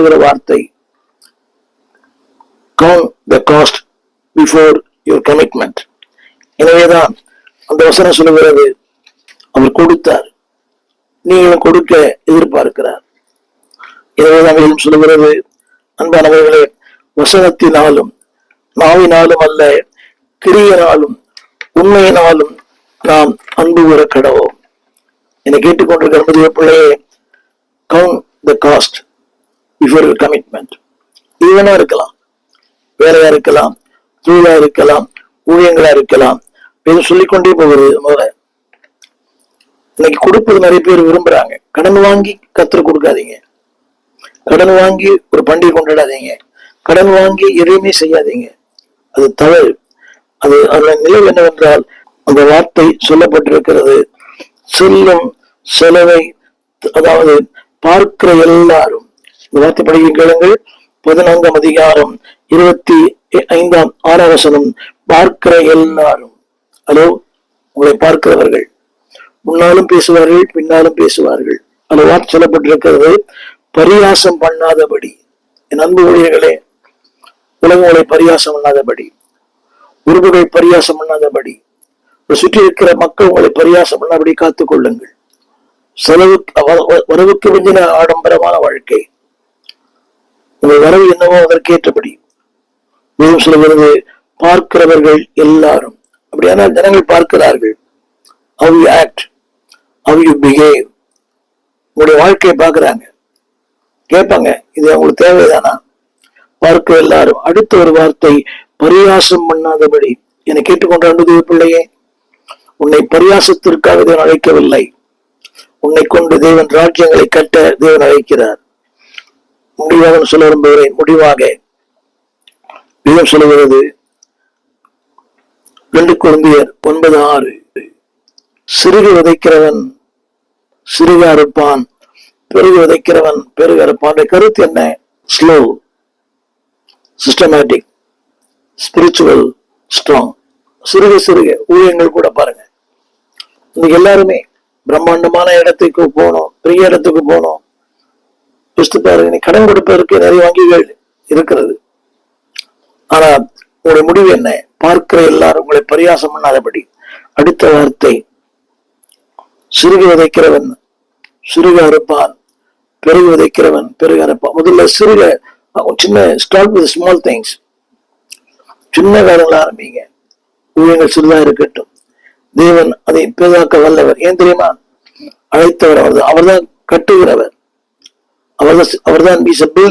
சொல்லுகிற வார்த்தை. Count the cost before your commitment எனவேதான் அந்த வசனம் சொல்லுகிறது. அவர் கொடுத்தார். நீங்களும் கொடுக்க எதிர்பார்க்கிறார். எனவேதான் சொல்லுகிறது. அன்பானவர்களே வசனத்தினாலும் நாவினாலும் அல்ல கிரியனாலும் உண்மையினாலும் நாம் அன்பு கூற கடவோம். என்னை கேட்டுக்கொண்டிருக்கிற பிள்ளையே count the cost before your commitment ஈவனா இருக்கலாம். வேலையா இருக்கலாம் தொழிலா இருக்கலாம் ஊழியங்களா இருக்கலாம். இது சொல்லிக்கொண்டே போகிறது முதல்ல. இன்னைக்கு கொடுப்பது நிறைய பேர் விரும்புறாங்க. கடன் வாங்கி கத்துற கொடுக்காதீங்க. கடன் வாங்கி ஒரு பண்டிகை கொண்டாடாதீங்க. கடன் வாங்கி எதையுமே செய்யாதீங்க. அது தவறு. அது அந்த நிலை என்னவென்றால் அந்த வார்த்தை சொல்லப்பட்டிருக்கிறது. செல்லும் செலவை அதாவது பார்க்கிற எல்லாரும் இந்த படிக்க கேளுங்கள். பதினான்காம் அதிகாரம் இருபத்தி ஐந்தாம் ஆறாம் வசனம் பார்க்கிற எல்லாரும். ஹலோ? உங்களை பார்க்கிறவர்கள். முன்னாலும் பேசுவார்கள் பின்னாலும் பேசுவார்கள். அந்த வார்த்தை சொல்லப்பட்டிருக்கிறது பரியாசம் பண்ணாதபடி. என் அன்பு ஊழியர்களே உலகம் உங்களை பரியாசம் பண்ணாதபடி. உறவுகள் பரியாசம் பண்ணாதபடி. சுற்றி இருக்கிற மக்கள் உங்களை பரியாசம் பண்ணாதபடி காத்துக் கொள்ளுங்கள். செலவுக்கு உறவுக்கு வரவுக்கு மிஞ்சின ஆடம்பரமான வாழ்க்கை. உங்கள் வரவு என்னவோ அதற்கேற்றபடி. மேலும் சொல்கிறது பார்க்கிறவர்கள் எல்லாரும். அப்படியானால் ஜனங்கள் பார்க்கிறார்கள். How you act how you behave உங்களுடைய வாழ்க்கையை பார்க்குறாங்க. கேட்பாங்க இது அவங்களுக்கு தேவைதானா? பார்க்க எல்லாரும். அடுத்த ஒரு வார்த்தை பரியாசம் பண்ணாதபடி. என்னை கேட்டுக்கொண்ட அன்புதே பிள்ளையே உன்னை பரியாசத்திற்காக தேவன் அழைக்கவில்லை. உன்னை கொண்டு தேவன் ராஜ்யங்களை கட்ட தேவன் அழைக்கிறார். முடிவாக சொல்ல விரும்புகிறேன். முடிவாக. வேதம் சொல்லுகிறது ரெண்டு குழந்தையர் ஒன்பது ஆறு. சிறுகு விதைக்கிறவன் சிறுக அறுப்பான் பெருகு விதைக்கிறவன் பெருக அறுப்பான். கருத்து என்ன? ஸ்லோ சிஸ்டமேட்டிக் ஸ்பிரிச்சுவல் ஸ்ட்ராங் சிறுக சிறுக ஊழியங்கள் கூட பாருங்க. இன்னைக்கு எல்லாருமே பிரம்மாண்டமான இடத்துக்கு போகணும் பெரிய இடத்துக்கு போகணும். யோசித்து பாருங்க நீ கடன் கொடுப்பதற்கு நிறைய வங்கிகள் இருக்கிறது. ஆனா உங்களுடைய முடிவு என்ன? பார்க்கிற எல்லாரும் உங்களை பரியாசம் பண்ணாதபடி. அடுத்த வார்த்தை சிறுக விதைக்கிறவன் சிறுக அறுப்பான் பெருகு விதைக்கிறவன் பெருகு அறுப்பான். முதல்ல சிறுக சின்ன ஸ்டார்ட் வித் ஸ்மால் திங்ஸ் சின்ன வேலைகள் ஆரம்பிங்க. ஊழியங்கள் சிறிதா இருக்கட்டும். தேவன் அதை பெரிதாக்க வல்லவர். ஏன் தெரியுமா? அழைத்தவர் அவர்தான். அவர்தான் கட்டுகிறவர். அவர்தான் அவர்தான்